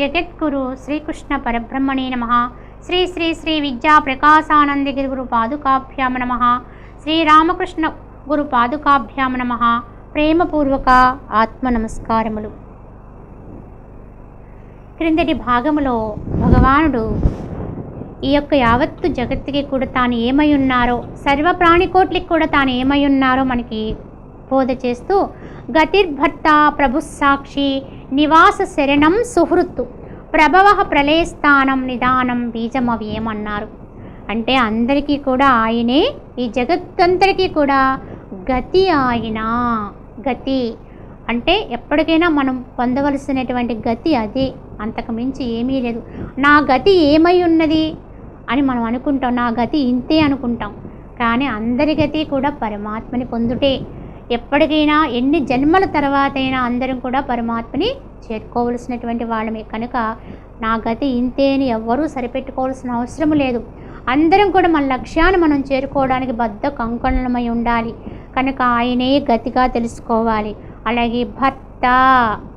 జగద్గురు శ్రీకృష్ణ పరబ్రహ్మణే నమ. శ్రీ శ్రీ శ్రీ విద్యా ప్రకాశానందగిరి గురు పాదుకాభ్యామ నమ. శ్రీరామకృష్ణ గురు పాదుకాభ్యామ నమ. ప్రేమపూర్వక ఆత్మ నమస్కారములు. క్రిందటి భాగములో భగవానుడు ఈ యొక్క యావత్తు జగత్తుకి కూడా తాను ఏమై ఉన్నారో సర్వ ప్రాణికోట్లకి కూడా తాను ఏమై ఉన్నారో మనకి బోధ చేస్తూ గతిర్భర్త ప్రభు సాక్షి నివాస శరణం సుహృత్తు ప్రభవ ప్రళయస్థానం నిదానం బీజం అవి ఏమన్నారు అంటే అందరికీ కూడా ఆయనే ఈ జగత్తంతరికీ కూడా గతి ఆయన గతి. అంటే ఎప్పటికైనా మనం పొందవలసినటువంటి గతి అదే అంతకు మించి ఏమీ లేదు. నా గతి ఏమై ఉన్నది అని మనం అనుకుంటాం నా గతి ఇంతే అనుకుంటాం. కానీ అందరి గతి కూడా పరమాత్మని పొందుటే ఎప్పటికైనా ఎన్ని జన్మల తర్వాతైనా అందరం కూడా పరమాత్మని చేరుకోవలసినటువంటి వాళ్ళమే. కనుక నా గతి ఇంతే అని ఎవ్వరూ సరిపెట్టుకోవాల్సిన అవసరం లేదు. అందరం కూడా మన లక్ష్యాన్ని మనం చేరుకోవడానికి బద్ద కంకణమై ఉండాలి. కనుక ఆయనే గతిగా తెలుసుకోవాలి. అలాగే భర్త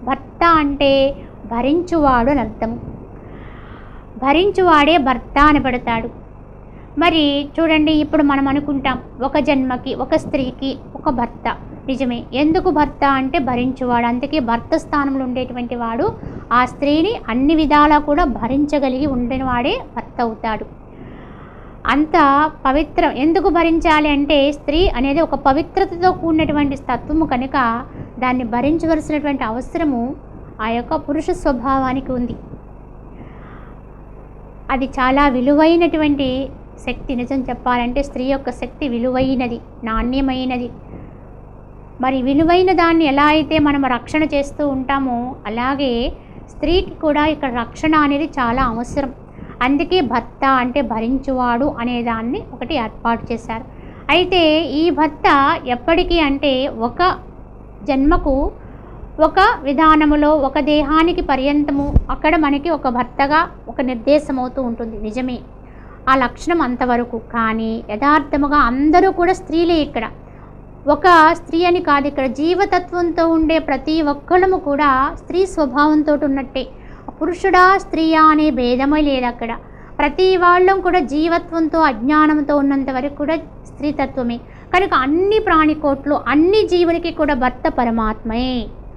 భర్త అంటే భరించువాడు అని అర్థం. భరించువాడే భర్త అని పెడతాడు. మరి చూడండి ఇప్పుడు మనం అనుకుంటాం ఒక జన్మకి ఒక స్త్రీకి ఒక భర్త. నిజమే. ఎందుకు భర్త అంటే భరించువాడు. అందుకే భర్త స్థానంలో ఉండేటువంటి వాడు ఆ స్త్రీని అన్ని విధాలా కూడా భరించగలిగి ఉండిన వాడే భర్త అవుతాడు. అంత పవిత్రం. ఎందుకు భరించాలి అంటే స్త్రీ అనేది ఒక పవిత్రతతో కూడినటువంటి తత్వము కనుక దాన్ని భరించవలసినటువంటి అవసరము ఆ యొక్క పురుష స్వభావానికి ఉంది. అది చాలా విలువైనటువంటి శక్తి నిజం చెప్పాలంటే స్త్రీ యొక్క శక్తి విలువైనది నాణ్యమైనది. మరి విలువైన దాన్ని ఎలా అయితే మనం రక్షణ చేస్తూ ఉంటామో అలాగే స్త్రీకి కూడా ఇక్కడ రక్షణ అనేది చాలా అవసరం. అందుకే భర్త అంటే భరించువాడు అనే దాన్ని ఒకటి ఏర్పాటు చేశారు. అయితే ఈ భర్త ఎప్పటికీ అంటే ఒక జన్మకు ఒక విధానములో ఒక దేహానికి పర్యంతము అక్కడ మనకి ఒక భర్తగా ఒక నిర్దేశం అవుతూ ఉంటుంది. నిజమే. ఆ లక్షణం అంతవరకు. కానీ యథార్థముగా అందరూ కూడా స్త్రీలే ఇక్కడ. ఒక స్త్రీ అని కాదు ఇక్కడ జీవతత్వంతో ఉండే ప్రతి ఒక్కళ్ళము కూడా స్త్రీ స్వభావంతో ఉన్నట్టే. పురుషుడా స్త్రీయా అనే భేదమే లేదు అక్కడ. ప్రతి వాళ్ళం కూడా జీవత్వంతో అజ్ఞానంతో ఉన్నంత వరకు కూడా స్త్రీతత్వమే. కనుక అన్ని ప్రాణికోట్లు అన్ని జీవులకి కూడా భర్త పరమాత్మే.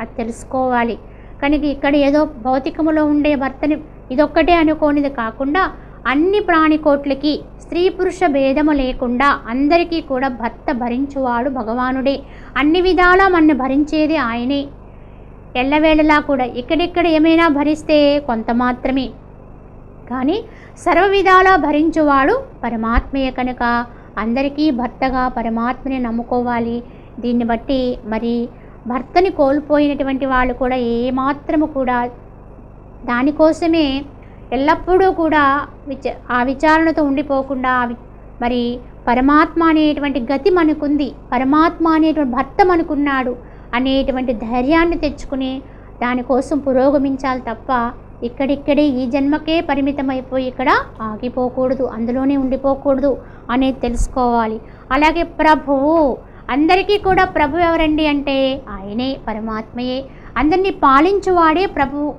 అది తెలుసుకోవాలి. కనుక ఇక్కడ ఏదో భౌతికములో ఉండే భర్తని ఇదొక్కటే అనుకోనిది కాకుండా అన్ని ప్రాణికోట్లకి స్త్రీ పురుష భేదము లేకుండా అందరికీ కూడా భర్త భరించువాడు భగవానుడే. అన్ని విధాలా మన భరించేది ఆయనే. ఎల్లవేళలా కూడా ఇక్కడిక్కడ ఏమైనా భరిస్తే కొంత మాత్రమే. కానీ సర్వ విధాలా భరించువాడు పరమాత్మయే కనుక. అందరికీ భర్తగా పరమాత్మని నమ్ముకోవాలి. దీన్ని బట్టి మరి భర్తని కోల్పోయినటువంటి వాళ్ళు కూడా ఏమాత్రము కూడా దానికోసమే ఎల్లప్పుడూ కూడా విచ ఆ విచారణతో ఉండిపోకుండా మరి పరమాత్మ అనేటువంటి గతి మనకుంది. పరమాత్మ అనేటువంటి భర్త మనకున్నాడు అనేటువంటి ధైర్యాన్ని తెచ్చుకుని దానికోసం పురోగమించాలి తప్ప ఇక్కడిక్కడే ఈ జన్మకే పరిమితమైపోయి ఇక్కడ ఆగిపోకూడదు అందులోనే ఉండిపోకూడదు అనేది తెలుసుకోవాలి. అలాగే ప్రభువు అందరికీ కూడా ప్రభు ఎవరండి అంటే ఆయనే పరమాత్మయే. అందరినీ పాలించువాడే ప్రభువు.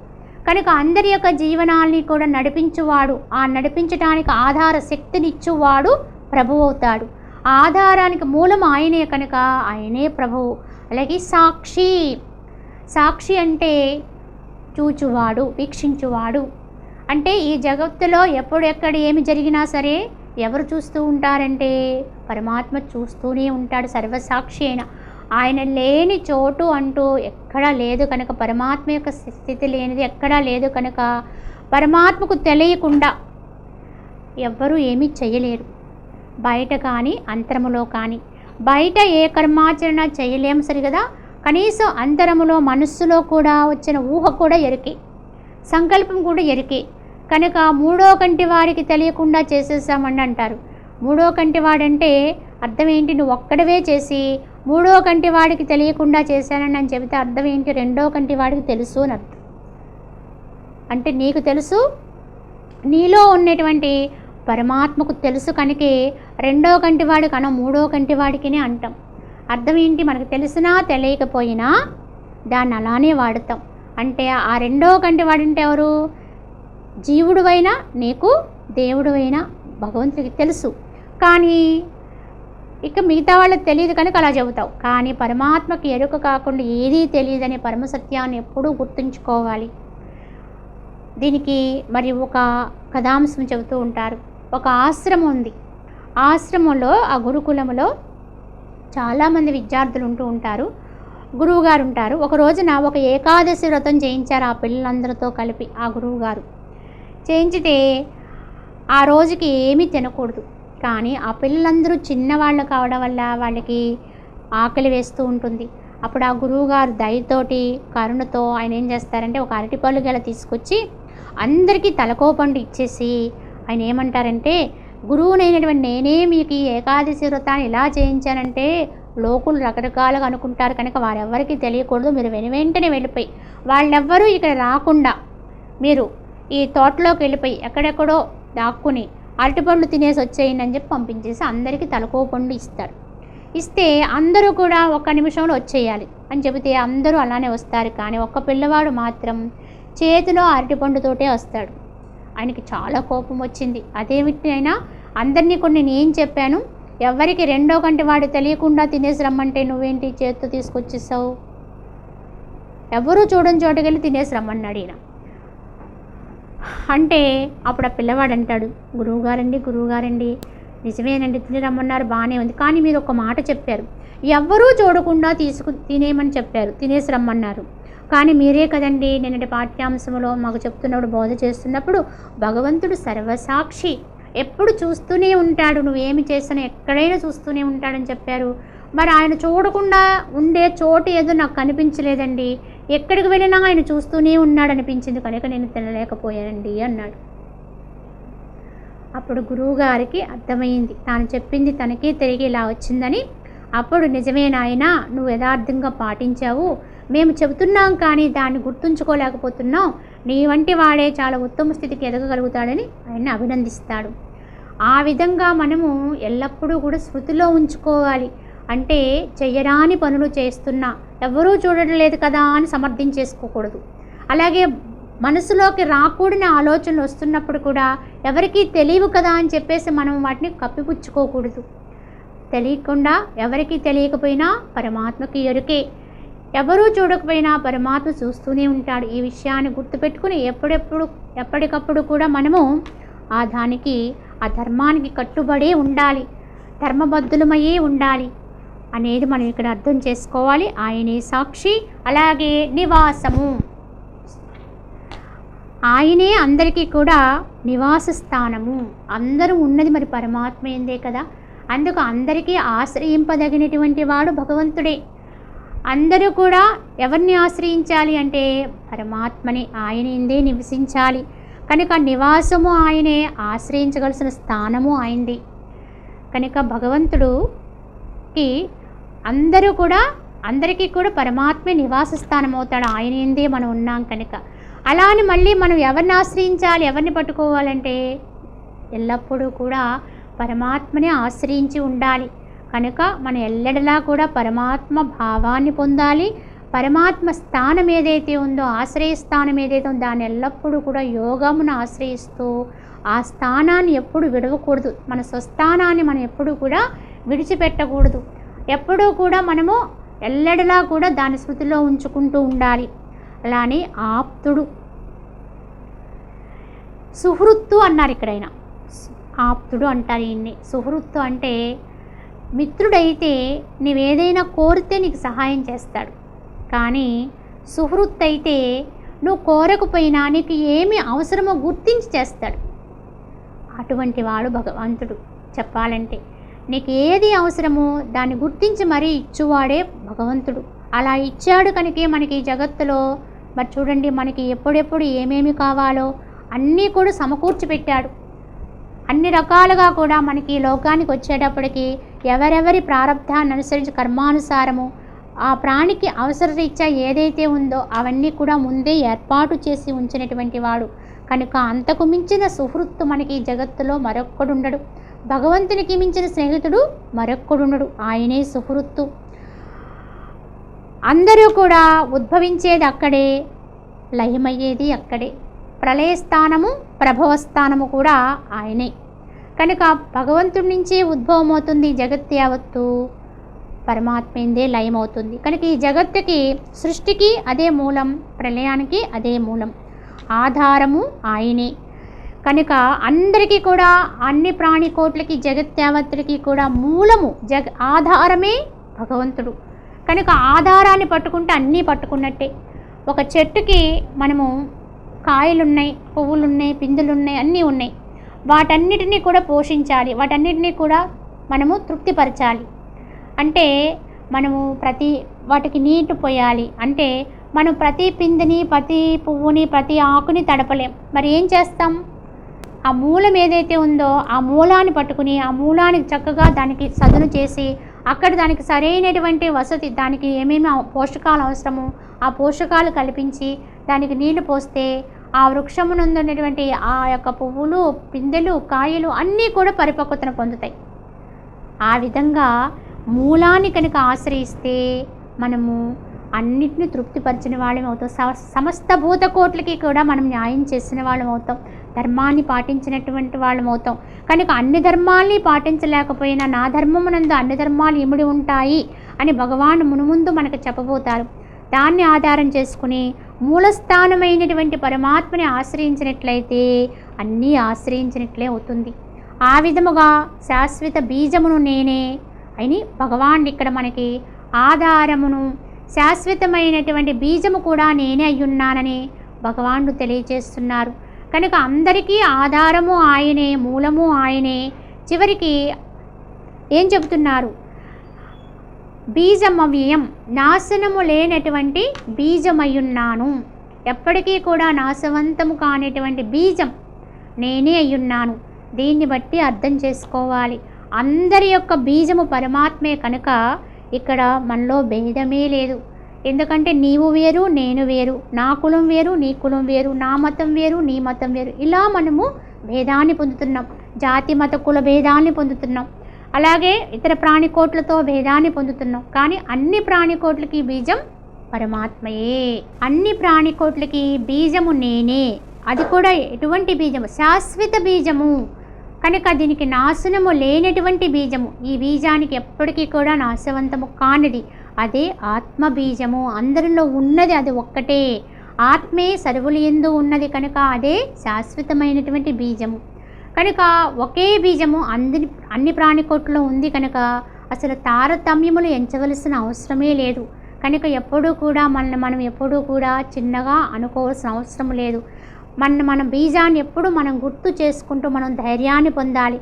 కనుక అందరి యొక్క జీవనాల్ని కూడా నడిపించువాడు ఆ నడిపించడానికి ఆధార శక్తినిచ్చువాడు ప్రభు అవుతాడు. ఆధారానికి మూలం ఆయనే కనుక ఆయనే ప్రభువు. అలాగే సాక్షి సాక్షి అంటే చూచువాడు వీక్షించువాడు. అంటే ఈ జగత్తులో ఎప్పుడు ఎక్కడ ఏమి జరిగినా సరే ఎవరు చూస్తూ ఉంటారంటే పరమాత్మ చూస్తూనే ఉంటాడు సర్వసాక్షి అయినా. ఆయన లేని చోటు అంటూ ఎక్కడా లేదు కనుక పరమాత్మ యొక్క స్థితి లేనిది ఎక్కడా లేదు కనుక పరమాత్మకు తెలియకుండా ఎవ్వరూ ఏమీ చేయలేరు. బయట కానీ అంతరములో కానీ. బయట ఏ కర్మాచరణ చేయలేము సరి కదా కనీసం అంతరములో మనస్సులో కూడా వచ్చిన ఊహ కూడా ఎరికే. సంకల్పం కూడా ఎరికే. కనుక మూడో కంటి వాడికి తెలియకుండా చేసేసామని అంటారు. మూడో కంటి వాడంటే అర్థం ఏంటి నువ్వు ఒక్కడవే చేసి మూడో కంటి వాడికి తెలియకుండా చేశానని నేను చెబితే అర్థం ఏంటి రెండో కంటి వాడికి తెలుసు అని అర్థం. అంటే నీకు తెలుసు నీలో ఉన్నటువంటి పరమాత్మకు తెలుసు కనుకే రెండో కంటి వాడికి అన మూడో కంటి వాడికినే అంటాం. అర్థం ఏంటి మనకు తెలిసినా తెలియకపోయినా దాన్ని అలానే వాడతాం. అంటే ఆ రెండో కంటి వాడంటే ఎవరు? జీవుడువైనా నీకు దేవుడువైనా భగవంతుడికి తెలుసు. కానీ ఇక మిగతా వాళ్ళకి తెలియదు కనుక అలా చెబుతావు. కానీ పరమాత్మకి ఎరుక కాకుండా ఏదీ తెలియదనే పరమసత్యాన్ని ఎప్పుడూ గుర్తుంచుకోవాలి. దీనికి మరి ఒక కథాంశం చెబుతూ ఉంటారు. ఒక ఆశ్రమం ఉంది. ఆశ్రమంలో ఆ గురుకులంలో చాలామంది విద్యార్థులు ఉంటూ ఉంటారు. గురువుగారు ఉంటారు. ఒక రోజున ఒక ఏకాదశి వ్రతం చేయించారు ఆ పిల్లలందరితో కలిపి ఆ గురువుగారు. చేయించితే ఆ రోజుకి ఏమీ తినకూడదు. కానీ ఆ పిల్లలందరూ చిన్నవాళ్ళు కావడం వల్ల వాళ్ళకి ఆకలి వేస్తూ ఉంటుంది. అప్పుడు ఆ గురువుగారు దయతోటి కరుణతో ఆయన ఏం చేస్తారంటే ఒక అరటిపళ్ళు గల తీసుకొచ్చి అందరికీ తలకో పండు ఇచ్చేసి ఆయన ఏమంటారంటే గురువునైనటువంటి నేనే మీకు ఈ ఏకాదశి వ్రతాన్ని ఎలా చేయించానంటే లోకులు రకరకాలుగా అనుకుంటారు కనుక వారెవ్వరికీ తెలియకూడదు. మీరు వెను వెంటనే వెళ్ళిపోయి వాళ్ళెవ్వరూ ఇక్కడ రాకుండా మీరు ఈ తోటలోకి వెళ్ళిపోయి ఎక్కడెక్కడో దాక్కుని అరటిపండ్లు తినేసి వచ్చేయండి అని చెప్పి పంపించేసి అందరికీ తలకో పండు ఇస్తారు. ఇస్తే అందరూ కూడా ఒక్క నిమిషంలో వచ్చేయాలి అని చెబితే అందరూ అలానే వస్తారు. కానీ ఒక్క పిల్లవాడు మాత్రం చేతిలో అరటిపండుతోటే వస్తాడు. ఆయనకి చాలా కోపం వచ్చింది. అదేమిటి అయినా అందరినీ కొన్ని నేను చెప్పాను. ఎవరికి రెండో కంటి వాడు తెలియకుండా తినేసి రమ్మంటే నువ్వేంటి చేతితో తీసుకొచ్చేసావు? ఎవరూ చూడని చోటుకెళ్ళి తినేసి రమ్మన్నాడు ఈయన. అంటే అప్పుడు ఆ పిల్లవాడు అంటాడు గురువుగారండి గురువుగారండి. నిజమేనండి తిని రమ్మన్నారు బాగానే ఉంది. కానీ మీరు ఒక మాట చెప్పారు. ఎవ్వరూ చూడకుండా తీసుకు తినేయమని చెప్పారు. తినేసి రమ్మన్నారు. కానీ మీరే కదండి నిన్నటి పాఠ్యాంశంలో మాకు చెప్తున్నప్పుడు బోధ చేస్తున్నప్పుడు భగవంతుడు సర్వసాక్షి. ఎప్పుడు చూస్తూనే ఉంటాడు. నువ్వేమి చేసినా ఎక్కడైనా చూస్తూనే ఉంటాడని చెప్పారు. మరి ఆయన చూడకుండా ఉండే చోటు ఏదో నాకు కనిపించలేదండి. ఎక్కడికి వెళ్ళినా ఆయన చూస్తూనే ఉన్నాడు అనిపించింది కనుక నేను తినలేకపోయానండి అన్నాడు. అప్పుడు గురువుగారికి అర్థమైంది. తాను చెప్పింది తనకే తిరిగి ఇలా వచ్చిందని. అప్పుడు నిజమే నాయన నువ్వు యథార్థంగా పాటించావు. మేము చెబుతున్నాం కానీ దాన్ని గుర్తుంచుకోలేకపోతున్నాం నీ వంటి వాడే చాలా ఉత్తమ స్థితికి ఎదగగలుగుతాడని ఆయన అభినందిస్తాడు. ఆ విధంగా మనము ఎల్లప్పుడూ కూడా స్మృతిలో ఉంచుకోవాలి. అంటే చెయ్యరాని పనులు చేస్తున్నా ఎవరూ చూడడం లేదు కదా అని సమర్థించేసుకోకూడదు. అలాగే మనసులోకి రాకూడని ఆలోచనలు వస్తున్నప్పుడు కూడా ఎవరికీ తెలియవు కదా అని చెప్పేసి మనం వాటిని కప్పిపుచ్చుకోకూడదు. తెలియకుండా ఎవరికీ తెలియకపోయినా పరమాత్మకి ఎరుకే. ఎవరూ చూడకపోయినా పరమాత్మ చూస్తూనే ఉంటాడు. ఈ విషయాన్ని గుర్తుపెట్టుకుని ఎప్పుడెప్పుడు ఎప్పటికప్పుడు కూడా మనము ఆ దానికి ఆ ధర్మానికి కట్టుబడే ఉండాలి. ధర్మబద్ధులమయ్యే ఉండాలి. అనేది మనం ఇక్కడ అర్థం చేసుకోవాలి. ఆయనే సాక్షి అలాగే నివాసము. ఆయనే అందరికీ కూడా నివాస స్థానము. అందరూ ఉన్నది మరి పరమాత్మ ఏందే కదా. అందుకు అందరికీ ఆశ్రయింపదగినటువంటి వాడు భగవంతుడే. అందరూ కూడా ఎవరిని ఆశ్రయించాలి అంటే పరమాత్మని ఆయనందే నివసించాలి. కనుక నివాసము ఆయనే ఆశ్రయించవలసిన స్థానము ఆయనది. కనుక భగవంతుడుకి అందరూ కూడా అందరికీ కూడా పరమాత్మే నివాస స్థానం అవుతాడు ఆయన ఏందే మనం ఉన్నాం కనుక. అలా అని మళ్ళీ మనం ఎవరిని ఆశ్రయించాలి ఎవరిని పట్టుకోవాలంటే ఎల్లప్పుడూ కూడా పరమాత్మని ఆశ్రయించి ఉండాలి. కనుక మనం ఎల్లడలా కూడా పరమాత్మ భావాన్ని పొందాలి. పరమాత్మ స్థానం ఏదైతే ఉందో ఆశ్రయ స్థానం ఏదైతే ఉందో దాన్ని ఎల్లప్పుడూ కూడా యోగమును ఆశ్రయిస్తూ ఆ స్థానాన్ని ఎప్పుడు విడవకూడదు. మన స్వస్థానాన్ని మనం ఎప్పుడు కూడా విడిచిపెట్టకూడదు. ఎప్పుడూ కూడా మనము ఎల్లడలా కూడా దాని స్మృతిలో ఉంచుకుంటూ ఉండాలి. అలానే ఆప్తుడు. సుహృత్తు అన్నారు ఇక్కడైనా. ఆప్తుడు అంటారు ఈయన్ని. సుహృత్తు అంటే మిత్రుడైతే నీవేదైనా కోరితే నీకు సహాయం చేస్తాడు. కానీ సుహృత్ అయితే నువ్వు కోరకపోయినా నీకు ఏమి అవసరమో గుర్తించి చేస్తాడు. అటువంటి వాడు భగవంతుడు. చెప్పాలంటే నీకు ఏది అవసరమో దాన్ని గుర్తించి మరీ ఇచ్చువాడే భగవంతుడు. అలా ఇచ్చాడు కనుక మనకి ఈ జగత్తులో మరి చూడండి మనకి ఎప్పుడెప్పుడు ఏమేమి కావాలో అన్నీ కూడా సమకూర్చి పెట్టాడు అన్ని రకాలుగా కూడా మనకి లోకానికి వచ్చేటప్పటికి ఎవరెవరి ప్రారంధాన్ని అనుసరించి కర్మానుసారము ఆ ప్రాణికి అవసరరీత్యా ఏదైతే ఉందో అవన్నీ కూడా ముందే ఏర్పాటు చేసి ఉంచినటువంటి వాడు. కనుక అంతకు మించిన సుహృత్తు మనకి జగత్తులో మరొక్కడుండడు. భగవంతునికి మించిన స్నేహితుడు మరొక్కడుండడు ఆయనే సుహృత్తు. అందరూ కూడా ఉద్భవించేది అక్కడే లయమయ్యేది అక్కడే. ప్రళయస్థానము ప్రభవస్థానము కూడా ఆయనే. కనుక భగవంతుడి నుంచే ఉద్భవం అవుతుంది జగత్ యావత్తు పరమాత్మేందే లయమవుతుంది. కనుక ఈ జగత్తుకి సృష్టికి అదే మూలం ప్రళయానికి అదే మూలం. ఆధారము ఆయనే. కనుక అందరికీ కూడా అన్ని ప్రాణికోట్లకి జగత్ యావత్తులకి కూడా మూలము జగ ఆధారమే భగవంతుడు. కనుక ఆధారాన్ని పట్టుకుంటే అన్నీ పట్టుకున్నట్టే. ఒక చెట్టుకి మనము కాయలున్నాయి పువ్వులున్నాయి పిందులున్నాయి అన్నీ ఉన్నాయి. వాటన్నిటినీ కూడా పోషించాలి. వాటన్నిటినీ కూడా మనము తృప్తిపరచాలి. అంటే మనము ప్రతి వాటికి నీటి పోయాలి. అంటే మనం ప్రతి పిందిని ప్రతి పువ్వుని ప్రతి ఆకుని తడపలేం. మరి ఏం చేస్తాం? ఆ మూలం ఏదైతే ఉందో ఆ మూలాన్ని పట్టుకుని ఆ మూలానికి చక్కగా దానికి సదును చేసి అక్కడ దానికి సరైనటువంటి వసతి దానికి ఏమేమి పోషకాలు అవసరమో ఆ పోషకాలు కల్పించి దానికి నీళ్ళు పోస్తే ఆ వృక్షమునందున్నటువంటి ఆ యొక్క పువ్వులు పిందెలు కాయలు అన్నీ కూడా పరిపక్వతను పొందుతాయి. ఆ విధంగా మూలాన్ని కనుక ఆశ్రయిస్తే మనము అన్నిటిని తృప్తిపరిచిన వాళ్ళం అవుతాం. సమస్త భూతకోట్లకి కూడా మనం న్యాయం చేసిన వాళ్ళం అవుతాం. ధర్మాన్ని పాటించినటువంటి వాళ్ళం అవుతాం. కనుక అన్ని ధర్మాల్ని పాటించలేకపోయినా నా ధర్మమునందు అన్ని ధర్మాలు ఇమిడి ఉంటాయి అని భగవాన్ మునుముందు మనకు చెప్పబోతారు. దాన్ని ఆధారం చేసుకుని మూలస్థానమైనటువంటి పరమాత్మని ఆశ్రయించినట్లయితే అన్నీ ఆశ్రయించినట్లే అవుతుంది. ఆ విధముగా శాశ్వత బీజమును నేనే అని భగవాన్ ఇక్కడ మనకి ఆధారమును శాశ్వతమైనటువంటి బీజము కూడా నేనే అయ్యున్నానని భగవానుడు తెలియజేస్తున్నారు. కనుక అందరికీ ఆధారము ఆయనే మూలము ఆయనే. చివరికి ఏం చెబుతున్నారు? బీజమవ్యయం నాశనము లేనటువంటి బీజమయ్యున్నాను. ఎప్పటికీ కూడా నాశవంతము కానిటువంటి బీజం నేనే అయ్యున్నాను. దీన్ని బట్టి అర్థం చేసుకోవాలి. అందరి యొక్క బీజము పరమాత్మే కనుక ఇక్కడ మనలో భేదమే లేదు. ఎందుకంటే నీవు వేరు నేను వేరు. నా కులం వేరు నీ కులం వేరు. నా మతం వేరు నీ మతం వేరు. ఇలా మనము భేదాన్ని పొందుతున్నాం. జాతి మత కుల భేదాన్ని పొందుతున్నాం. అలాగే ఇతర ప్రాణికోట్లతో భేదాన్ని పొందుతున్నాం. కానీ అన్ని ప్రాణికోట్లకి బీజం పరమాత్మయే. అన్ని ప్రాణికోట్లకి బీజము నేనే. అది కూడా ఎటువంటి బీజము? శాశ్వత బీజము. కనుక దీనికి నాశనము లేనటువంటి బీజము. ఈ బీజానికి ఎప్పటికీ కూడా నాశవంతము కానిది. అదే ఆత్మ బీజము అందరిలో ఉన్నది అది ఒక్కటే. ఆత్మే సర్వులు ఎందు ఉన్నది కనుక అదే శాశ్వతమైనటువంటి బీజము. కనుక ఒకే బీజము అందరి అన్ని ప్రాణికోట్లో ఉంది కనుక అసలు తారతమ్యములు ఎంచవలసిన అవసరమే లేదు. కనుక ఎప్పుడూ కూడా మనల్ని మనం ఎప్పుడూ కూడా చిన్నగా అనుకోవాల్సిన అవసరం లేదు. మన మన బీజాన్ని ఎప్పుడు మనం గుర్తు చేసుకుంటూ మనం ధైర్యాన్ని పొందాలి.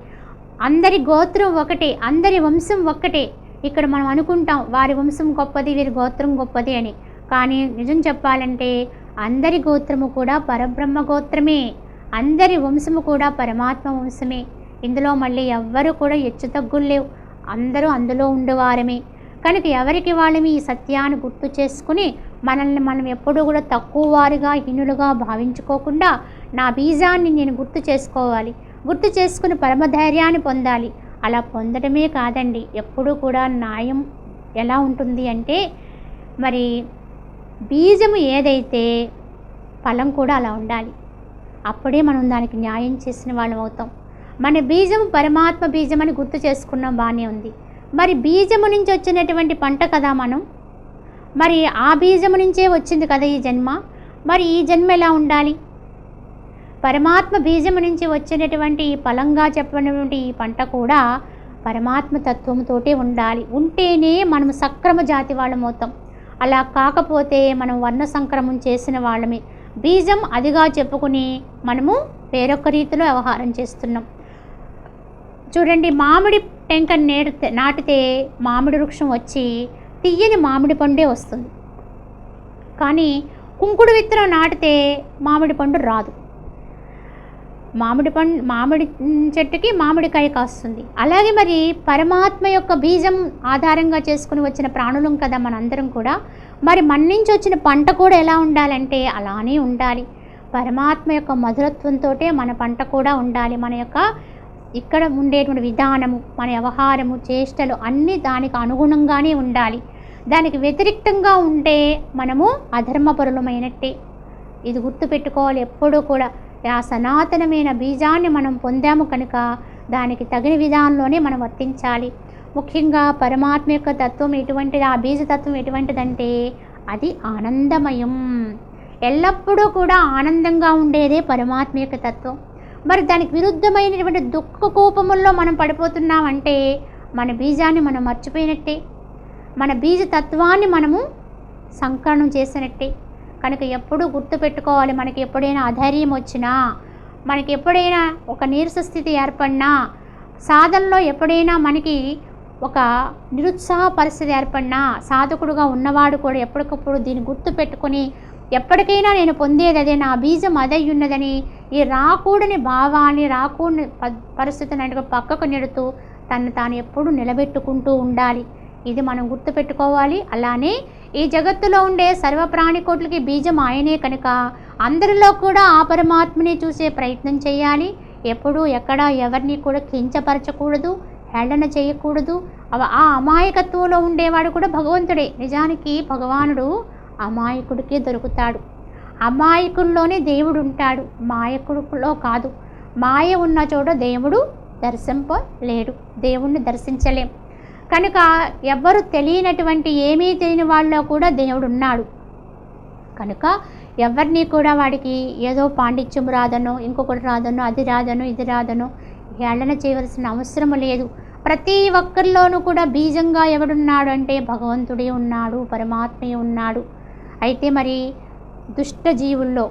అందరి గోత్రం ఒకటే అందరి వంశం ఒక్కటే ఇక్కడ మనం అనుకుంటాం వారి వంశం గొప్పది వీరి గోత్రం గొప్పది అని. కానీ నిజం చెప్పాలంటే అందరి గోత్రము కూడా పరబ్రహ్మ గోత్రమే. అందరి వంశము కూడా పరమాత్మ వంశమే. ఇందులో మళ్ళీ ఎవ్వరు కూడా హెచ్చు తగ్గులు లేవు. అందరూ అందులో ఉండేవారమే. కనుక ఎవరికి వాళ్ళమి ఈ సత్యాన్ని గుర్తు చేసుకుని మనల్ని మనం ఎప్పుడూ కూడా తక్కువ వారుగా హీనులుగా భావించుకోకుండా నా బీజాన్ని నేను గుర్తు చేసుకోవాలి. గుర్తు చేసుకుని పరమధైర్యాన్ని పొందాలి. అలా పొందడమే కాదండి. ఎప్పుడూ కూడా న్యాయం ఎలా ఉంటుంది అంటే మరి బీజము ఏదైతే ఫలం కూడా అలా ఉండాలి. అప్పుడే మనం దానికి న్యాయం చేసిన వాళ్ళం అవుతాం. మన బీజం పరమాత్మ బీజం అని గుర్తు చేసుకున్నాం బాగానే ఉంది. మరి బీజము నుంచి వచ్చినటువంటి పంట కదా మనం? మరి ఆ బీజము నుంచే వచ్చింది కదా ఈ జన్మ? మరి ఈ జన్మ ఎలా ఉండాలి? పరమాత్మ బీజము నుంచి వచ్చినటువంటి ఈ ఫలంగా చెప్పినటువంటి ఈ పంట కూడా పరమాత్మ తత్వంతోటే ఉండాలి. ఉంటేనే మనం సక్రమ జాతి వాళ్ళం అవుతాం. అలా కాకపోతే మనం వర్ణ సంక్రమం చేసిన వాళ్ళమే. బీజం అదిగా చెప్పుకుని మనము వేరొక రీతిలో వ్యవహారం చేస్తున్నాం. చూడండి మామిడి టెంక నేడితే నాటితే మామిడి వృక్షం వచ్చి తీయని మామిడి పండే వస్తుంది. కానీ కుంకుడు విత్తనం నాటితే మామిడి పండు రాదు. మామిడి పండు మామిడి చెట్టుకి మామిడికాయ కాస్తుంది. అలాగే మరి పరమాత్మ యొక్క బీజం ఆధారంగా చేసుకుని వచ్చిన ప్రాణులం కదా మనందరం కూడా. మరి మన నుంచి వచ్చిన పంట కూడా ఎలా ఉండాలంటే అలానే ఉండాలి. పరమాత్మ యొక్క మధురత్వంతో మన పంట కూడా ఉండాలి. మన యొక్క ఇక్కడ ఉండేటువంటి విధానము మన వ్యవహారము చేష్టలు అన్నీ దానికి అనుగుణంగానే ఉండాలి. దానికి వ్యతిరేక్తంగా ఉంటే మనము అధర్మపరులమైనట్టే. ఇది గుర్తుపెట్టుకోవాలి ఎప్పుడూ కూడా. ఆ సనాతనమైన బీజాన్ని మనం పొందాము కనుక దానికి తగిన విధానంలోనే మనం వర్తించాలి. ముఖ్యంగా పరమాత్మ యొక్క తత్వం ఎటువంటిది? ఆ బీజతత్వం ఎటువంటిదంటే అది ఆనందమయం. ఎల్లప్పుడూ కూడా ఆనందంగా ఉండేదే పరమాత్మ యొక్క తత్వం. మరి దానికి విరుద్ధమైనటువంటి దుఃఖ కోపముల్లో మనం పడిపోతున్నామంటే మన బీజాన్ని మనం మర్చిపోయినట్టే. మన బీజ తత్వాన్ని మనము సంకలనం చేసినట్టే. కనుక ఎప్పుడూ గుర్తుపెట్టుకోవాలి మనకి ఎప్పుడైనా అధైర్యం వచ్చినా మనకి ఎప్పుడైనా ఒక నీరస స్థితి ఏర్పడినా సాధనలో ఎప్పుడైనా మనకి ఒక నిరుత్సాహ పరిస్థితి ఏర్పడినా సాధకుడుగా ఉన్నవాడు కూడా ఎప్పటికప్పుడు దీన్ని గుర్తు పెట్టుకొని ఎప్పటికైనా నేను పొందేది అదే నా బీజం అదై ఉన్నదని ఈ రాకూడని భావాన్ని రాకూడని పరిస్థితిని అంటే పక్కకు నెడుతూ తను తాను ఎప్పుడు నిలబెట్టుకుంటూ ఉండాలి. ఇది మనం గుర్తుపెట్టుకోవాలి. అలానే ఈ జగత్తులో ఉండే సర్వ ప్రాణికోట్లకి బీజం ఆయనే కనుక. అందరిలో కూడా ఆ పరమాత్మని చూసే ప్రయత్నం చేయాలి. ఎప్పుడూ ఎక్కడ ఎవరిని కూడా కించపరచకూడదు హేళన చేయకూడదు. ఆ అమాయకత్వంలో ఉండేవాడు కూడా భగవంతుడే. నిజానికి భగవానుడు అమాయకుడికే దొరుకుతాడు. అమాయకుల్లోనే దేవుడు ఉంటాడు మాయకుడిలో కాదు. మాయ ఉన్న చోట దేవుడు దర్శింపలేడు. దేవుణ్ణి దర్శించలేం. కనుక ఎవ్వరు తెలియనటువంటి ఏమీ తెలియని వాళ్ళలో కూడా దేవుడు ఉన్నాడు. కనుక ఎవరిని కూడా వాడికి ఏదో పాండిత్యం రాదనో ఇంకొకటి రాదనో అది రాదనో ఇది రాదనో హేళన చేయవలసిన అవసరం లేదు. ప్రతి ఒక్కరిలోనూ కూడా బీజంగా ఎవడున్నాడు అంటే భగవంతుడే ఉన్నాడు పరమాత్మే ఉన్నాడు. అయితే మరి దుష్ట జీవుల్లో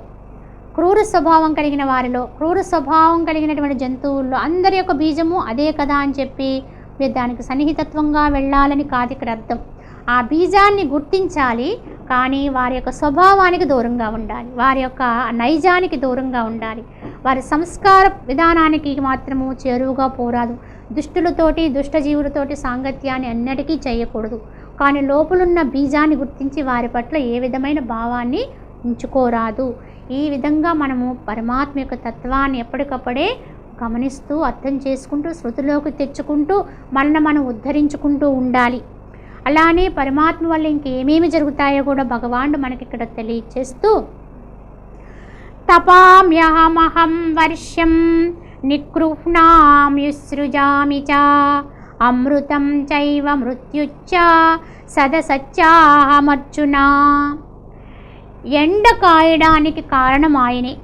క్రూర స్వభావం కలిగిన వారిలో క్రూర స్వభావం కలిగినటువంటి జంతువుల్లో అందరి యొక్క బీజము అదే కదా అని చెప్పి మీరు దానికి సన్నిహితత్వంగా వెళ్ళాలని కాదు ఇక్కడ అర్థం. ఆ బీజాన్ని గుర్తించాలి కానీ వారి యొక్క స్వభావానికి దూరంగా ఉండాలి వారి యొక్క నైజానికి దూరంగా ఉండాలి. వారి సంస్కార విధానానికి మాత్రము చేరువుగా పోరాదు. దుష్టులతోటి దుష్టజీవులతోటి సాంగత్యాన్ని అన్నిటికీ చేయకూడదు. కానీ లోపలున్న బీజాన్ని గుర్తించి వారి పట్ల ఏ విధమైన భావాన్ని ఉంచుకోరాదు. ఈ విధంగా మనము పరమాత్మ యొక్క తత్వాన్ని ఎప్పటికప్పుడే గమనిస్తూ అర్థం చేసుకుంటూ శృతిలోకి తెచ్చుకుంటూ మనల్ని మనం ఉద్ధరించుకుంటూ ఉండాలి. అలానే పరమాత్మ వల్ల ఇంకేమేమి జరుగుతాయో కూడా భగవానుడు మనకి ఇక్కడ తెలియచేస్తూ తపామ్యహమహం వర్షం నిగృహ్ణామ్యుసృజామి చ అమృతం చైవ మృత్యుచ్చ సదసత్యాహమర్జున ఎండ కాయడానికి కారణం ఆయనే.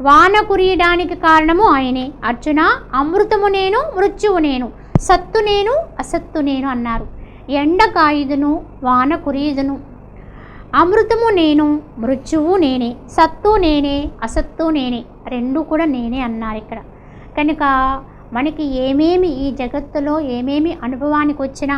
వాన కురియడానికి కారణము ఆయనే. అర్జున అమృతము నేను మృత్యువు నేను. సత్తు నేను అసత్తు నేను అన్నారు. ఎండ కాయుదును వాన కురియుదును. అమృతము నేను మృత్యువు నేనే. సత్తు నేనే అసత్తు నేనే. రెండు కూడా నేనే అన్నారు ఇక్కడ. కనుక మనకి ఏమేమి ఈ జగత్తులో ఏమేమి అనుభవానికి వచ్చినా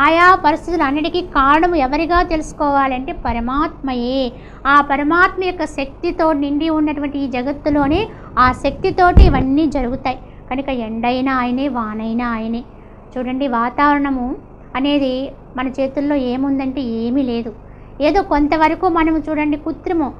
ఆయా పరిస్థితులు అన్నిటికీ కారణం ఎవరిగా తెలుసుకోవాలంటే పరమాత్మయే. ఆ పరమాత్మ యొక్క శక్తితో నిండి ఉన్నటువంటి ఈ జగత్తులోనే ఆ శక్తితోటి ఇవన్నీ జరుగుతాయి. కనుక ఎండైనా ఆయనే వానైనా ఆయనే. చూడండి వాతావరణము అనేది మన చేతుల్లో ఏముందంటే ఏమీ లేదు. ఏదో కొంతవరకు మనము చూడండి కృత్రిమం.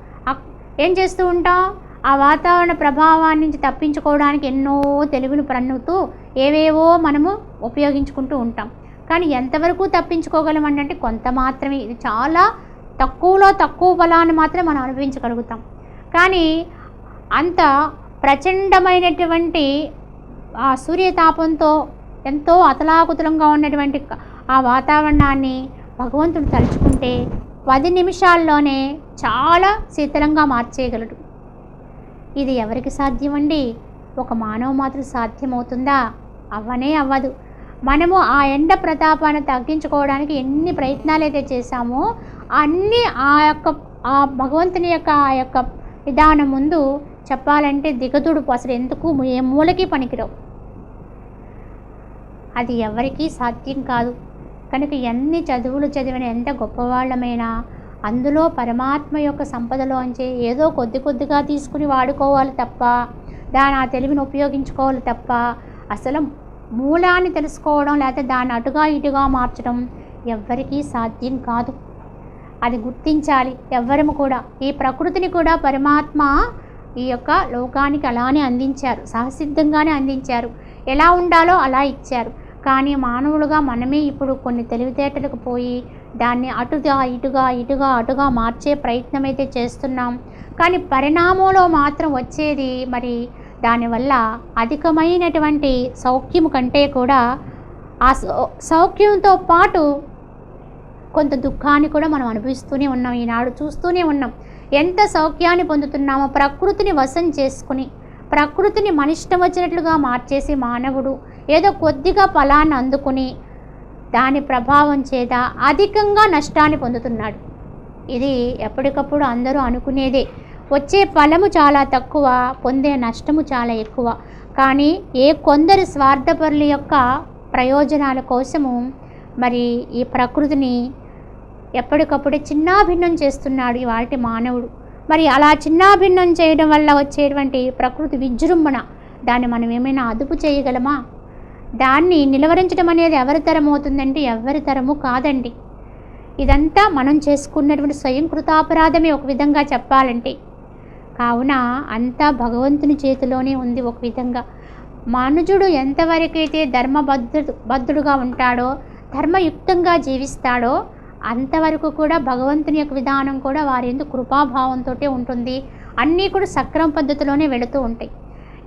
ఏం చేస్తూ ఉంటాం? ఆ వాతావరణ ప్రభావాన్ని నుంచి తప్పించుకోవడానికి ఎన్నో తెలుగును ప్రన్నుతూ ఏవేవో మనము ఉపయోగించుకుంటూ ఉంటాం. కానీ ఎంతవరకు తప్పించుకోగలం అంటే కొంత మాత్రమే. ఇది చాలా తక్కువలో తక్కువ బలాన్ని మాత్రమే మనం అనుభవించగలుగుతాం. కానీ అంత ప్రచండమైనటువంటి ఆ సూర్యతాపంతో ఎంతో అతలాకుతలంగా ఉన్నటువంటి ఆ వాతావరణాన్ని భగవంతుడు తలుచుకుంటే పది నిమిషాల్లోనే చాలా శీతలంగా మార్చేయగలడు. ఇది ఎవరికి సాధ్యమండి ఒక మానవ మాత్రం సాధ్యమవుతుందా? అవ్వనే అవ్వదు. మనము ఆ ఎండ ప్రతాపాన్ని తగ్గించుకోవడానికి ఎన్ని ప్రయత్నాలు అయితే చేశామో అన్నీ ఆ యొక్క ఆ భగవంతుని యొక్క ఆ యొక్క విధానం ముందు చెప్పాలంటే దిగదుడుపు అసలు ఎందుకు? ఏ మూలకి పనికిరావు. అది ఎవరికీ సాధ్యం కాదు. కనుక ఎన్ని చదువులు చదివిన ఎంత గొప్పవాళ్ళమైనా అందులో పరమాత్మ యొక్క సంపదలోంచి ఏదో కొద్ది కొద్దిగా తీసుకుని వాడుకోవాలి తప్ప దాని ఆ తెలివిని ఉపయోగించుకోవాలి తప్ప అసలు మూలాన్ని తెలుసుకోవడం లేకపోతే దాన్ని అటుగా ఇటుగా మార్చడం ఎవ్వరికీ సాధ్యం కాదు. అది గుర్తించాలి ఎవ్వరము కూడా. ఈ ప్రకృతిని కూడా పరమాత్మ ఈ యొక్క లోకానికి అలానే అందించారు. సహసిద్ధంగానే అందించారు. ఎలా ఉండాలో అలా ఇచ్చారు. కానీ మానవులుగా మనమే ఇప్పుడు కొన్ని తెలివితేటలకు పోయి దాన్ని అటుగా ఇటుగా ఇటుగా అటుగా మార్చే ప్రయత్నం అయితే చేస్తున్నాం. కానీ పరిణామంలో మాత్రం వచ్చేది మరి దానివల్ల అధికమైనటువంటి సౌఖ్యము కంటే కూడా ఆ సౌ- సౌఖ్యంతో పాటు కొంత దుఃఖాన్ని కూడా మనం అనుభవిస్తూనే ఉన్నాం ఈనాడు చూస్తూనే ఉన్నాం. ఎంత సౌఖ్యాన్ని పొందుతున్నామో ప్రకృతిని వశం చేసుకుని ప్రకృతిని మనిష్టం వచ్చినట్లుగా మార్చేసి మానవుడు ఏదో కొద్దిగా ఫలాన్ని అందుకుని దాని ప్రభావం చేత అధికంగా నష్టాన్ని పొందుతున్నాడు. ఇది ఎప్పటికప్పుడు అందరూ అనుకునేదే. వచ్చే ఫలము చాలా తక్కువ పొందే నష్టము చాలా ఎక్కువ. కానీ ఏ కొందరు స్వార్థపరుల యొక్క ప్రయోజనాల కోసము మరి ఈ ప్రకృతిని ఎప్పటికప్పుడే చిన్నాభిన్నం చేస్తున్నాడు వాటి మానవుడు. మరి అలా చిన్నాభిన్నం చేయడం వల్ల వచ్చేటువంటి ప్రకృతి విజృంభణ దాన్ని మనం ఏమైనా అదుపు చేయగలమా? దాన్ని నిలవరించడం అనేది ఎవరి తరం అవుతుందంటే ఎవరి తరము కాదండి. ఇదంతా మనం చేసుకున్నటువంటి స్వయం కృతాపరాధమే ఒక విధంగా చెప్పాలంటే. కావున అంతా భగవంతుని చేతిలోనే ఉంది ఒక విధంగా. మనుజుడు ఎంతవరకైతే ధర్మబద్ధుడు బద్ధుడుగా ఉంటాడో ధర్మయుక్తంగా జీవిస్తాడో అంతవరకు కూడా భగవంతుని యొక్క విధానం కూడా వారి ఎందుకు కృపాభావంతో ఉంటుంది. అన్నీ కూడా సక్రమ పద్ధతిలోనే వెళుతూ ఉంటాయి.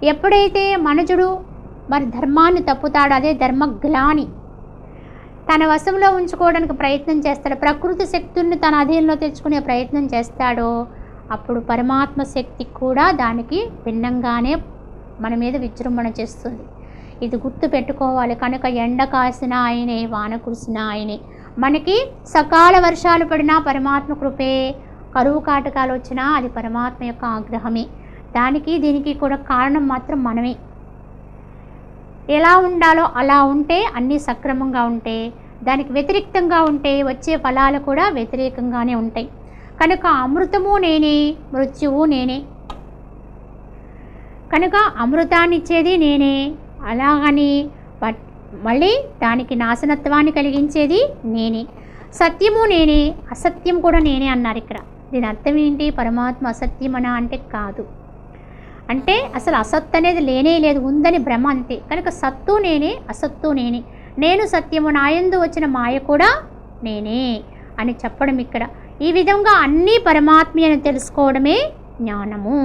ఎప్పుడైతే మనుజుడు మరి ధర్మాన్ని తప్పుతాడో అదే ధర్మగ్లాని తన వశంలో ఉంచుకోవడానికి ప్రయత్నం చేస్తాడు ప్రకృతి శక్తుల్ని తన అధీనంలో తెచ్చుకునే ప్రయత్నం చేస్తాడో అప్పుడు పరమాత్మ శక్తి కూడా దానికి భిన్నంగానే మన మీద విజృంభణ చేస్తుంది. ఇది గుర్తు పెట్టుకోవాలి. కనుక ఎండ కాసిన ఆయనే వాన కురిసిన ఆయనే. మనకి సకాల వర్షాలు పడినా పరమాత్మ కృపే కరువు కాటకాలు వచ్చినా అది పరమాత్మ యొక్క ఆగ్రహమే. దానికి దీనికి కూడా కారణం మాత్రం మనమే. ఎలా ఉండాలో అలా ఉంటే అన్నీ సక్రమంగా ఉంటే దానికి వ్యతిరేక్తంగా ఉంటే వచ్చే ఫలాలు కూడా వ్యతిరేకంగానే ఉంటాయి. కనుక అమృతము నేనే మృత్యువు నేనే. కనుక అమృతాన్నిచ్చేది నేనే అలాగని మళ్ళీ దానికి నాశనత్వాన్ని కలిగించేది నేనే. సత్యము నేనే అసత్యం కూడా నేనే అన్నారు ఇక్కడ. దీని అర్థం ఏంటి? పరమాత్మ అసత్యమనా అంటే కాదు. అంటే అసలు అసత్ అనేది లేనే లేదు ఉందని భ్రమ అంతే. కనుక సత్తు నేనే అసత్తు నేనే. నేను సత్యము నాయందు వచ్చిన మాయ కూడా నేనే అని చెప్పడం ఇక్కడ. ఈ విధంగా అన్నీ పరమాత్మ్యను తెలుసుకోవడమే జ్ఞానము.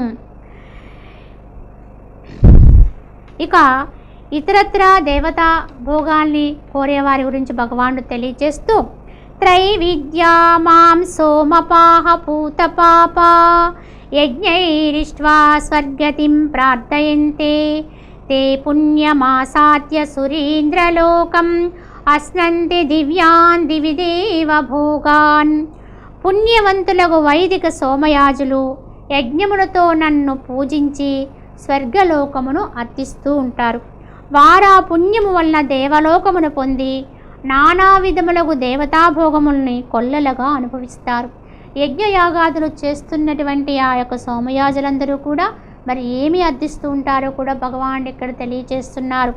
ఇక ఇతరత్ర దేవతా భోగాల్ని కోరేవారి గురించి భగవానుడు తెలియజేస్తూ త్రైవిద్యా మాం సోమపాహ పూతపాప యజ్ఞైరిష్ట్వా స్వర్గతిం ప్రార్థయంతే తే పుణ్యమాసాద్య సురీంద్రలోకం అస్నంతి దివ్యాన్ దివిదేవ భోగాన్. పుణ్యవంతులకు వైదిక సోమయాజులు యజ్ఞములతో నన్ను పూజించి స్వర్గలోకమును అర్థిస్తూ ఉంటారు. వారా పుణ్యము వలన దేవలోకమును పొంది నానా విధములకు దేవతాభోగముల్ని కొల్లలుగా అనుభవిస్తారు. యజ్ఞయాగాదులు చేస్తున్నటువంటి ఆ యొక్క సోమయాజులందరూ కూడా మరి ఏమి అర్థిస్తూ ఉంటారో కూడా భగవాన్ ఇక్కడ తెలియజేస్తున్నారు.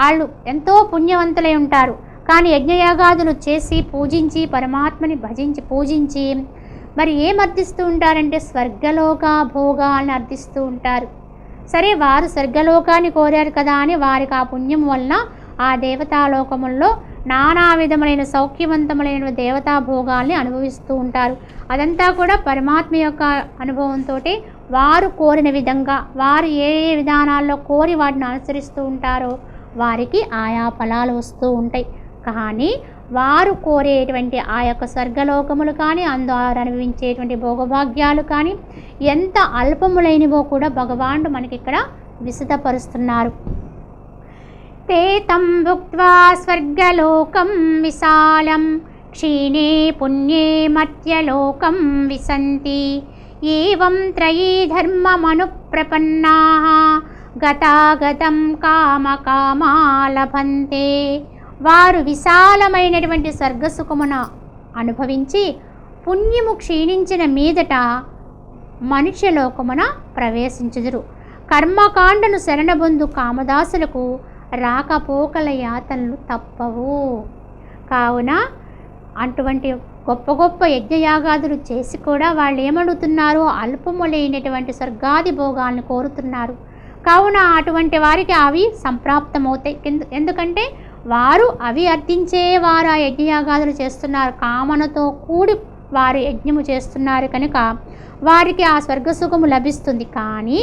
వాళ్ళు ఎంతో పుణ్యవంతులై ఉంటారు. కానీ యజ్ఞయాగాదులు చేసి పూజించి పరమాత్మని భజించి పూజించి మరి ఏం అర్థిస్తూ ఉంటారంటే స్వర్గలోక భోగాలను అర్థిస్తూ ఉంటారు. సరే వారు స్వర్గలోకాన్ని కోరారు కదా అని వారికి ఆ పుణ్యం వలన ఆ దేవతాలోకముల్లో నానా విధములైన సౌఖ్యవంతములైన దేవతా భోగాల్ని అనుభవిస్తూ ఉంటారు. అదంతా కూడా పరమాత్మ యొక్క అనుభవంతో వారు కోరిన విధంగా వారు ఏ ఏ విధానాల్లో కోరి వాటిని అనుసరిస్తూ ఉంటారో వారికి ఆయా ఫలాలు వస్తూ ఉంటాయి. కానీ వారు కోరేటువంటి ఆ యొక్క స్వర్గలోకములు కానీ అందువారు అనుభవించేటువంటి భోగభాగ్యాలు కానీ ఎంత అల్పములైనవో కూడా భగవానుడు మనకిక్కడ ఇక్కడ తే తం భుక్వా స్వర్గలోకం విశాలం క్షీణే పుణ్యే మత్యలోకం విసంతి. ఏం త్రయీ ధర్మమనుప్రపన్నా గతాగతం కామ లభంతే వారు విశాలమైనటువంటి స్వర్గసుఖమున అనుభవించి పుణ్యము క్షీణించిన మీదట మనుష్యలోకమున ప్రవేశించుదురు. కర్మకాండను శరణబొందు కామదాసులకు రాకపోకల యాతనలు తప్పవు. కావున అటువంటి గొప్ప గొప్ప యజ్ఞయాగాదులు చేసి కూడా వాళ్ళు ఏమడుగుతున్నారు అల్పములైనటువంటి స్వర్గాది భోగాలను కోరుతున్నారు. కావున అటువంటి వారికి అవి సంప్రాప్తమవుతాయి. ఎందు- ఎందుకంటే వారు అవి అర్థించే వారు ఆ యజ్ఞయాగాదులు చేస్తున్నారు. కామనతో కూడి వారు యజ్ఞము చేస్తున్నారు కనుక వారికి ఆ స్వర్గసుఖము లభిస్తుంది. కానీ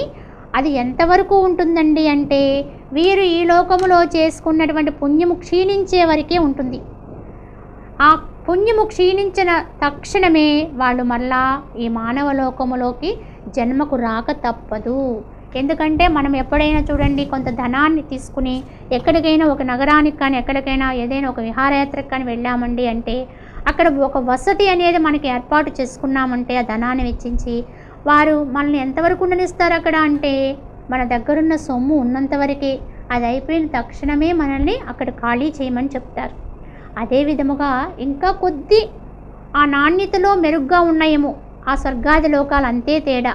అది ఎంతవరకు ఉంటుందండి అంటే వీరు ఈ లోకములో చేసుకున్నటువంటి పుణ్యము క్షీణించే వరకే ఉంటుంది. ఆ పుణ్యము క్షీణించిన తక్షణమే వాళ్ళు మళ్ళా ఈ మానవ లోకములోకి జన్మకు రాక తప్పదు. ఎందుకంటే మనం ఎప్పుడైనా చూడండి కొంత ధనాన్ని తీసుకుని ఎక్కడికైనా ఒక నగరానికి కానీ ఎక్కడికైనా ఏదైనా ఒక విహారయాత్రకు కానీ వెళ్ళామండి అంటే అక్కడ ఒక వసతి అనేది మనకి ఏర్పాటు చేసుకున్నామంటే ఆ ధనాన్ని వెచ్చించి వారు మనల్ని ఎంతవరకు ఉండనిస్తారు అక్కడ అంటే మన దగ్గరున్న సొమ్ము ఉన్నంతవరకే అది అయిపోయిన తక్షణమే మనల్ని అక్కడ ఖాళీ చేయమని చెప్తారు. అదే విధముగా ఇంకా కొద్ది ఆ నాణ్యతలో మెరుగ్గా ఉన్నాయేమో ఆ స్వర్గాది లోకాలు అంతే తేడా.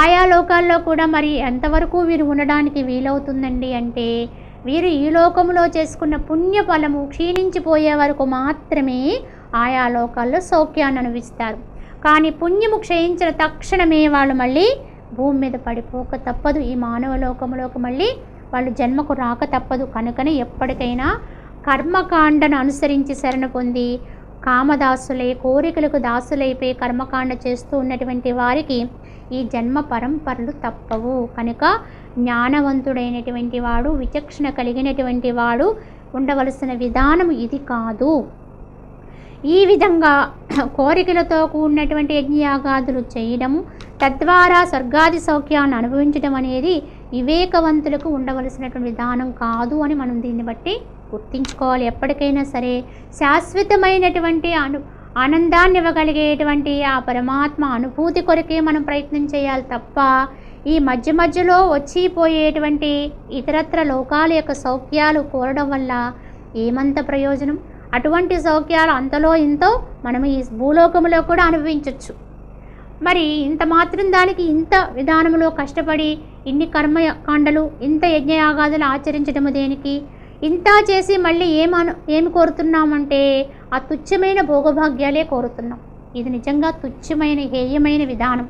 ఆయా లోకాల్లో కూడా మరి ఎంతవరకు వీరు ఉండడానికి వీలవుతుందండి అంటే వీరు ఈ లోకంలో చేసుకున్న పుణ్య ఫలము క్షీణించిపోయే వరకు మాత్రమే ఆయా లోకాల్లో సౌఖ్యాన్ని అనుభవిస్తారు. కానీ పుణ్యము క్షయించిన తక్షణమే వాళ్ళు మళ్ళీ భూమి మీద పడిపోక తప్పదు. ఈ మానవ లోకంలోకి మళ్ళీ వాళ్ళు జన్మకు రాక తప్పదు. కనుకనే ఎప్పటికైనా కర్మకాండను అనుసరించి శరణ పొంది కామదాసులై కోరికలకు దాసులైపోయి కర్మకాండ చేస్తూ ఉన్నటువంటి వారికి ఈ జన్మ పరంపరలు తప్పవు. కనుక జ్ఞానవంతుడైనటువంటి వాడు విచక్షణ కలిగినటువంటి వాడు ఉండవలసిన విధానం ఇది కాదు. ఈ విధంగా కోరికలతో కూడినటువంటి యజ్ఞయాగాదులు చేయడము తద్వారా స్వర్గాది సౌఖ్యాన్ని అనుభవించడం అనేది వివేకవంతులకు ఉండవలసినటువంటి విధానం కాదు అని మనం దీన్ని బట్టి గుర్తించుకోవాలి. ఎప్పటికైనా సరే శాశ్వతమైనటువంటి అను ఆనందాన్ని ఇవ్వగలిగేటువంటి ఆ పరమాత్మ అనుభూతి కొరకే మనం ప్రయత్నం చేయాలి తప్ప ఈ మధ్య మధ్యలో వచ్చిపోయేటువంటి ఇతరత్ర లోకాల యొక్క సౌఖ్యాలు కోరడం వల్ల ఏమంత ప్రయోజనం? అటువంటి సౌఖ్యాలు అంతలో ఇంతో మనం ఈ భూలోకంలో కూడా అనుభవించవచ్చు మరి ఇంత మాత్రం దానికి ఇంత విధానంలో కష్టపడి ఇన్ని కర్మకాండలు ఇంత యజ్ఞయాగాదులు ఆచరించడము దేనికి? ఇంత చేసి మళ్ళీ ఏమను ఏమి కోరుతున్నామంటే ఆ తుచ్చమైన భోగభాగ్యాలే కోరుతున్నాం. ఇది నిజంగా తుచ్చమైన హేయమైన విధానం.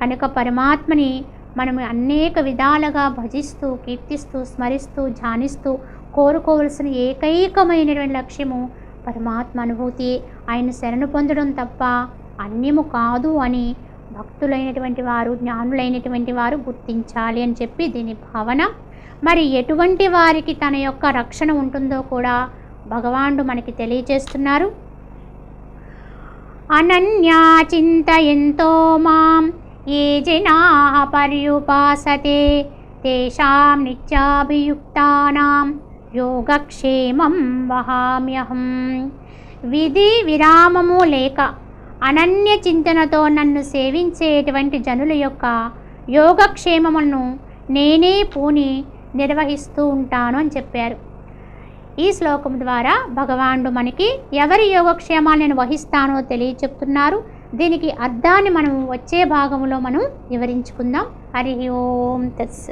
కనుక పరమాత్మని మనం అనేక విధాలుగా భజిస్తూ కీర్తిస్తూ స్మరిస్తూ ధ్యానిస్తూ కోరుకోవలసిన ఏకైకమైనటువంటి లక్ష్యము పరమాత్మ అనుభూతి. ఆయన శరణు పొందడం తప్ప అన్యము కాదు అని భక్తులైనటువంటి వారు జ్ఞానులైనటువంటి వారు గుర్తించాలి అని చెప్పి దీని భావన మరి ఎటువంటి వారికి తన యొక్క రక్షణ ఉంటుందో కూడా భగవానుడు మనకి తెలియజేస్తున్నారు. అనన్యా చింతయంతో మాం ఏ జనా పర్యుపాసతే తేషాం నిత్యాభియుక్తానాం యోగక్షేమం వహామ్యహం. విధి విరామము లేక అనన్య చింతనతో నన్ను సేవించేటువంటి జనుల యొక్క యోగక్షేమములను నేనే పూని నిర్వహిస్తూ ఉంటాను అని చెప్పారు. ఈ శ్లోకం ద్వారా భగవానుడు మనకి ఎవరి యోగక్షేమాలు నేను వహిస్తానో తెలియచెప్తున్నారు. దీనికి అర్థాన్ని మనం వచ్చే భాగంలో మనం వివరించుకుందాం. హరి ఓం తత్స్.